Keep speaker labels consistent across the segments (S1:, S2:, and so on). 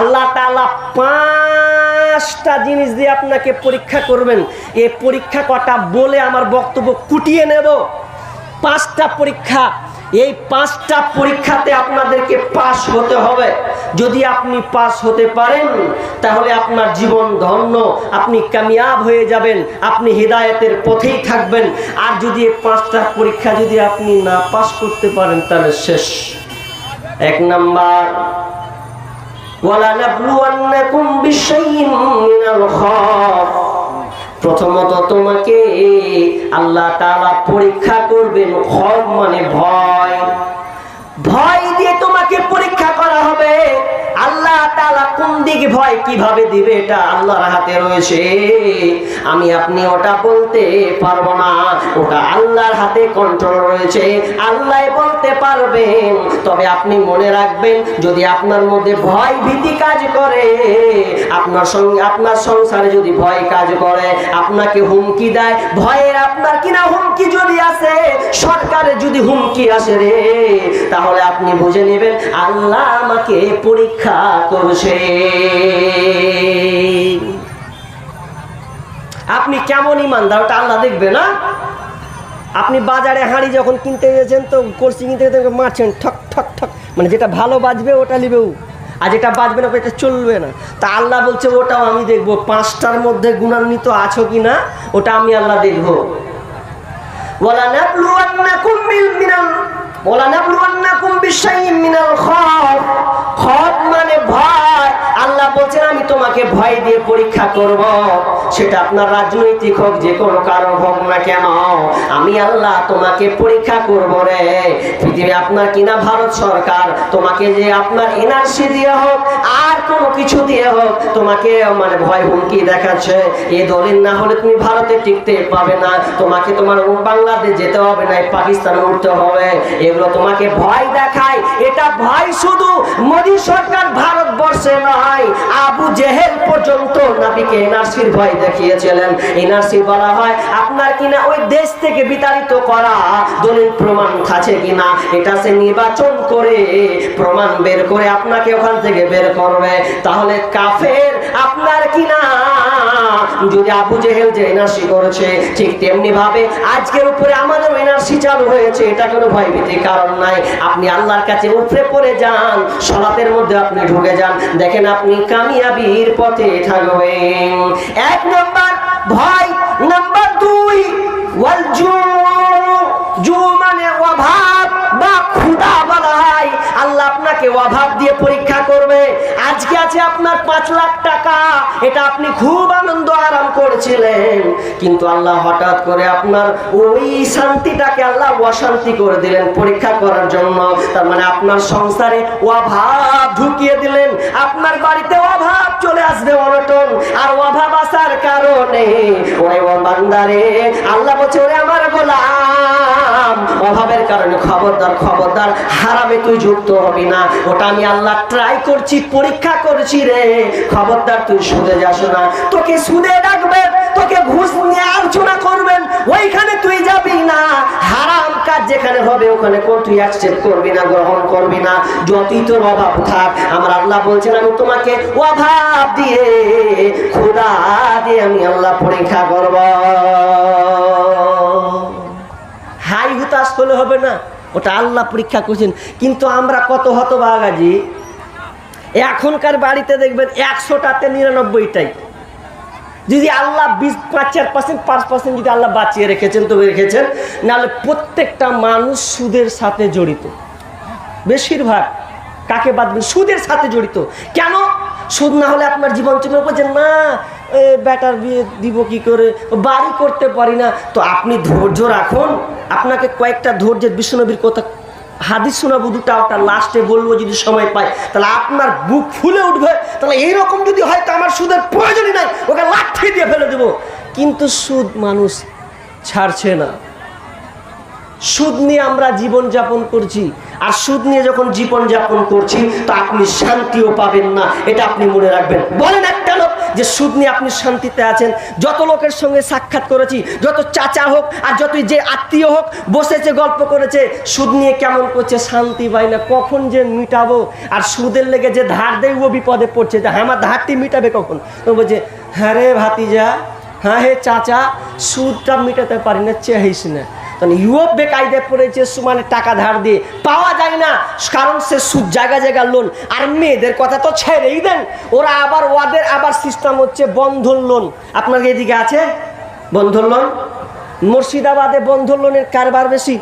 S1: আল্লাহ তাআলা পাঁচটা জিনিস দিয়ে আপনাকে পরীক্ষা করবেন। এ পরীক্ষা কটা বলে আমার বক্তব্য কুটিয়ে নেব। পাঁচটা পরীক্ষা, এই পাঁচটা পরীক্ষাতে আপনাদেরকে পাস হতে হবে। যদি আপনি পাস হতে পারেন, তাহলে আপনার জীবন ধন্য, আপনি কামিয়াব হয়ে যাবেন, আপনি হৃদায়তের পথেই থাকবেন। আর যদি এই পাঁচটা পরীক্ষা যদি আপনি না পাস করতে পারেন, তাহলে শেষ। এক নাম্বার প্রথমত তোমাকে আল্লাহ তালা পরীক্ষা করবেন মানে ভয়। ভয় দিয়ে তোমাকে পরীক্ষা তাআলা কোন দিকে ভয় কীভাবে দিবে এটা আল্লাহর হাতে রয়েছে। আমি আপনি ওটা বলতে পারব না। ওটা আল্লাহর হাতে কন্ট্রোল রয়েছে। আল্লাহ বলতে পারবেন। তবে আপনি মনে রাখবেন, যদি আপনার মধ্যে ভয় ভীতি কাজ করে, আপনার সঙ্গে আপনার সংসারে যদি ভয় কাজ করে, আপনাকে হুমকি দেয়, ভয়ের আপনার কিনা হুমকি যদি আসে, সরকারে যদি হুমকি আসে রে, তাহলে আপনি বুঝে নেবেন, আল্লাহ আমাকে পরীক্ষা করছে। আপনি কেমন ইমানদার, ওটা আল্লাহ দেখবে না? আপনি বাজারে হাঁড়ি যখন কিনতে গেছেন তো, কলসি কিনতে গেছেন মারছেন, ঠক ঠক ঠক। মানে যেটা ভালো বাজবে, ওটা নিবেও আর যেটা বাজবে না ওটা চলবে না। তা আল্লাহ বলছে, ওটাও আমি দেখব। পাঁচটার মধ্যে গুণান্বিত আছো কি না ওটা আমি আল্লাহ দেখব। মানে ভয়। আল্লাহ বলছেন আমি তোমাকে ভয় দিয়ে পরীক্ষা করব। সেটা আপনার রাজনৈতিক হোক, যে কোনো কারণ হোক না কেন, আমি আল্লাহ তোমাকে পরীক্ষা করব রে। পৃথিবী আপনার কিনা, ভারত সরকার তোমাকে যে আপনার এনআরসি দিয়ে হোক, আর কোনো কিছু দিয়ে হোক, তোমাকে মানে ভয় হুমকি দেখাচ্ছে। এই দলিল না হলে তুমি ভারতে টিকতে পাবে না। তোমাকে তোমার বাংলাদেশ যেতে হবে না পাকিস্তান উঠতে হবে। এগুলো তোমাকে ভয় দেখায়। এটা ভয় শুধু মোদী সরকার ভারতবর্ষে নয়, আবু জেহেল পর্যন্ত নাবিকে এনআরসির ভয় দেখিয়েছিলেন। এনআরসি বলা হয়, আপনার কিনা ওই দেশ থেকে বিতাড়িত করা দলিল প্রমাণ আছে কিনা এটা সে নির্বাচন করে প্রমাণ বের করে আপনাকে ওখান থেকে বের করবে। তাহলে কাফের, আপনার কিনা যদি আবু জেহেল যে এনআরসি করেছে, ঠিক তেমনি ভাবে আজকের উপরে আমাদের এনআরসি চালু হয়েছে, এটা কোনো ভয়ভীতির কারণ নাই। আপনি আল্লাহর কাছে উপরে পড়ে যান, সলাতের মধ্যে আপনি ঢুকে যান। দেখেন আপনি কামিয়াবির পথে থাকবেন। এক নম্বর ভয়, নাম্বার দুই, ওয়াল জু জু মানে অভাব বা ক্ষুধা বলা হয়। আল্লাহ আপনাকে অভাব দিয়ে পরীক্ষা করবে। আজকে আছে আপনার পাঁচ লাখ টাকা। এটা আপনি খুব আনন্দ আরাম করেছিলেন। কিন্তু আল্লাহ হঠাৎ করে আপনার ওই শান্তিটাকে আল্লাহ অশান্তি করে দিলেন পরীক্ষা করার জন্য। তার মানে আপনার সংসারে অভাব ঢুকিয়ে দিলেন। আপনার বাড়িতে অভাব চলে আসবে অনটন। আর অভাব আসার কারণে ওরে ও বান্দারে, আল্লাহ বলছে, ওরে আমার গোলাম অভাবের কারণে খবরদার খবরদার, হারামে তুই যুক্ত হবি না। ওটা আমি আল্লাহ ট্রাই করছি, পরীক্ষা করছি রে। খবরদার, তুই সুদে যাস না। তোকে সুদে ডাকবে তোকে ঘুষ নিয়ে আলোচনা করবেন, ওইখানে তুই যাবি না। হারাম কাজ যেখানে হবে, ওখানে কোন তুই অ্যাকসেপ্ট করবি না, গ্রহণ করবি না। যতই তোর অভাব থাক, আমার আল্লাহ বলছেন, আমি তোমাকে অভাব দিয়ে খোদা দিয়ে আমি আল্লাহ পরীক্ষা করব। হুতাশ হলে হবে না। ওটা আল্লাহ পরীক্ষা করছেন। কিন্তু আমরা কত হতবাগাজি এখনকার বাড়িতে দেখবেন একশোটাতে নিরানব্বইটাই। যদি আল্লাহ বিশ পাঁচ চার পার্সেন্ট পাঁচ পার্সেন্ট যদি আল্লাহ বাঁচিয়ে রেখেছেন তো রেখেছেন, নাহলে প্রত্যেকটা মানুষ সুদের সাথে জড়িত। বেশিরভাগ কাকে বাদ দিন? সুদের সাথে জড়িত। কেন? সুদ না হলে আপনার জীবন চলে বলছেন না। এ, ব্যাটার বিয়ে দিব কি করে? বাড়ি করতে পারি না। তো আপনি ধৈর্য রাখুন। আপনাকে কয়েকটা ধৈর্যের বিশ্বনবীর কথা হাদিস শোনাবো দুটা ওটা লাস্টে বলব যদি সময় পাই। তাহলে আপনার বুক ফুলে উঠবে। তাহলে এইরকম যদি হয় তো আমার সুদের প্রয়োজনই নাই। ওকে লাঠি দিয়ে ফেলে দেবো। কিন্তু সুদ মানুষ ছাড়ছে না। সুদ নিয়ে আমরা জীবন যাপন করছি। আর সুদ নিয়ে যখন জীবন যাপন করছি, তো আপনি শান্তিও পাবেন না। এটা আপনি মনে রাখবেন। বলেন একটা লোক যে সুদ নিয়ে আপনি শান্তিতে আছেন। যত লোকের সঙ্গে সাক্ষাৎ করেছি, যত চাচা হোক আর যতই যে আত্মীয় হোক, বসেছে, গল্প করেছে, সুদ নিয়ে কেমন করছে শান্তি পাই না। কখন যে মিটাবো? আর সুদের লেগে যে ধার দেয় ও বিপদে পড়ছে। যে আমার ধারটি মিটাবে কখন? তো বলছে হ্যাঁ রে ভাতিজা হ্যাঁ হে চাচা, সুদটা মিটাতে পারি না, চেহিস না। তখন ইউরোপ বেকায়দায় পড়েছে সু- মানে টাকা ধার দিয়ে। পাওয়া যায় না, কারণ সে সুদ জায়গা জায়গা লোন আর মেয়েদের কথা তো ছেড়েই দেন। ওরা আবার, ওদের আবার সিস্টেম হচ্ছে বন্ধন লোন আপনার এদিকে আছে? বন্ধন লোন মুর্শিদাবাদে বন্ধন লোনের কারবার বেশি।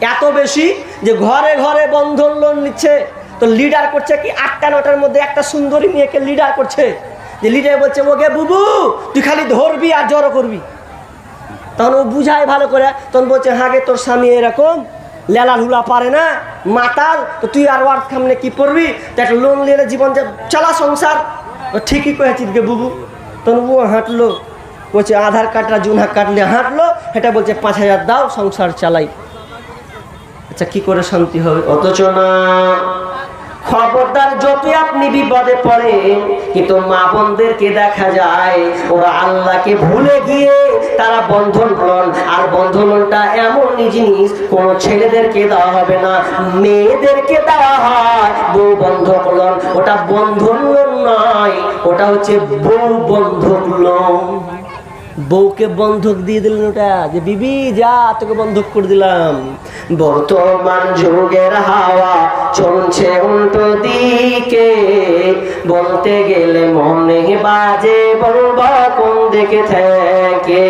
S1: এত বেশি যে ঘরে ঘরে বন্ধন লোন নিচ্ছে। তো লিডার করছে কি? আটটা নটার মধ্যে একটা সুন্দরী মেয়েকে লিডার করছে। যে লিডার বলছে ওকে বুবু, তুই খালি ধরবি আর জড়ো করবি। তখন ও বুঝায় ভালো করে, তখন বলছে হাগে তোর স্বামী এরকম, লেলা হুলা পারে না, মাতাল, তো তুই আর ওয়ার্ড সামনে কি পড়বি? তো একটা লোন নিয়ে জীবন চালা সংসার। ও ঠিকই কয়েছিস গে বুবু। তখন ও হাঁটলো, বলছে, আধার কার্ডটা জুনহা কাটলে হাঁটলো এটা বলছে, পাঁচ হাজার দাও, সংসার চালাই। আচ্ছা কি করে শান্তি হবে? অথচ না খবরদার যতই আপনি বিপদে পড়েন কিন্তু মা বোনদেরকে দেখা যায়, ওরা আল্লাহকে ভুলে গিয়ে তারা বন্ধন লোন আর বন্ধন লোনটা এমনই জিনিস, কোন ছেলেদেরকে দেওয়া হবে না, মেয়েদেরকে দেওয়া হয় বউ বন্ধক লোন। ওটা বন্ধন নয়, ওটা হচ্ছে বউ বন্ধক লোন। বউকে বন্ধক দিয়ে দিলেন ওটা, যে বিবি, যা, তোকে বন্ধক করে দিলাম। বর্তমান যুগের হাওয়া চলছে উল্টো দিকে বলতে গেলে মনে বাজে, বলবা কোন দিকে থেকে।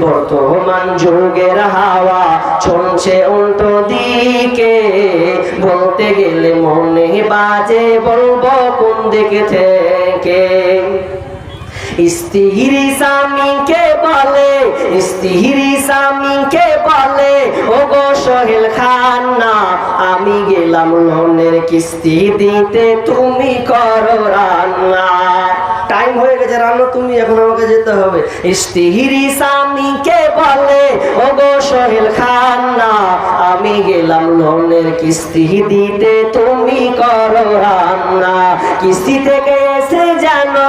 S1: বর্তমান যুগের হাওয়া চলছে উল্টো দিকে বলতে গেলে মনে বাজে, বলব কোন দিকে থেকে। স্ত্রী স্বামীকে বলে স্ত্রী স্বামীকে বলে ও গো সোহেল খান না আমি গেলাম লোনের কিস্তি দিতে, তুমি করো রান্না। টাইম হয়ে গেছে, রান্না তুমি, এখন আমাকে যেতে হবে। স্ত্রী স্বামীকে বলে ও গো সোহেল খান না আমি গেলাম লোনের কিস্তি দিতে, তুমি করো রান্না। কিস্তি থেকে এসে জানো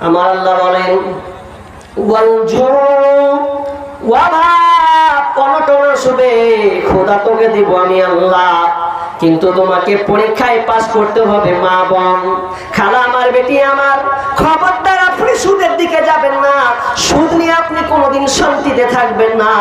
S1: আমার আল্লাহ বলেন খোদা তোকে দিব আমি কিন্তু তোমাকে পরীক্ষায় পাশ করতে হবে, মা বোন। খালা আমার বেটি আমার আপনি সুদের দিকে যাবেন না। সুদ নিয়ে আপনি কোনোদিন শান্তিতে থাকবেন না।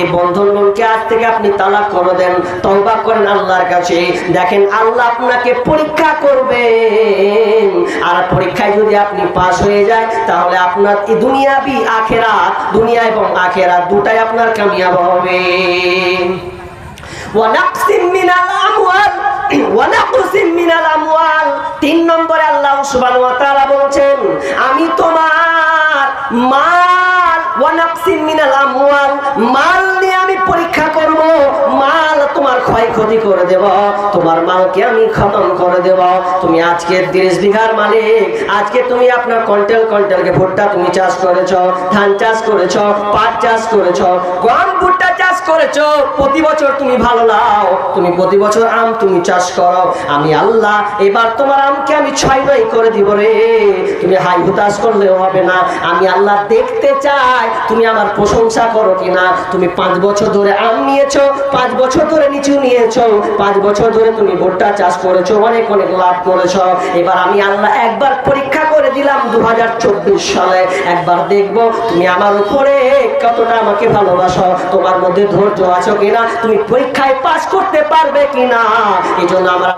S1: এই বন্ধন লোনকে আজ থেকে আপনি তালাক করে দেন, তওবা করেন আল্লাহর কাছে। দেখেন আল্লাহ আপনাকে পরীক্ষা করবেন। আর পরীক্ষায় যদি আপনি পাশ হয়ে যায়, তাহলে আপনার এই দুনিয়াবি আখেরা দুনিয়া এবং আখেরা দুটাই আপনার কামিয়াব হবে। ওয়ানাকসিম মিনাল তিন আল্লাহ আমি মাল ওয়ানাকসিম মিনাল আমওয়াল মাল ক্ষয়ক্ষতি করে দেব, তোমার মালকে আমি খতম করে দেব। তুমি আজকে তিরিশ বিঘার মালিক, আজকে তুমি আপনার কন্টেল কন্টেলকে ভুট্টা তুমি চাষ করেছ, ধান চাষ করেছ, পাট চাষ করেছ, গম ভুট্টা চাষ করেছ, প্রতি বছর তুমি ভালো লাও তুমি প্রতি বছর আম তুমি চাষ করো। আমি আল্লাহ, এবার তোমার আমকে আমি ছয় নয় করে দিব রে। তুমি হাই হুতাশ করলেও হবে না। আমি আল্লাহ দেখতে চাই, তুমি আমার প্রশংসা করো কিনা। তুমি পাঁচ বছর ধরে আম নিয়েছো, পাঁচ বছর ধরে নিচু নিয়েছো পাঁচ বছর ধরে তুমি ভুট্টা চাষ করেছ, অনেক অনেক লাভ করেছ। এবার আমি আল্লাহ একবার পরীক্ষা করে দিলাম দু হাজার চব্বিশ সালে। একবার দেখব তুমি আমার উপরে কতটা আমাকে ভালোবাসো। তোমার মধ্যে ধৈর্য আছো কিনা? তুমি পরীক্ষায় পাশ করতে পারবে কিনা? এই জন্য আমরা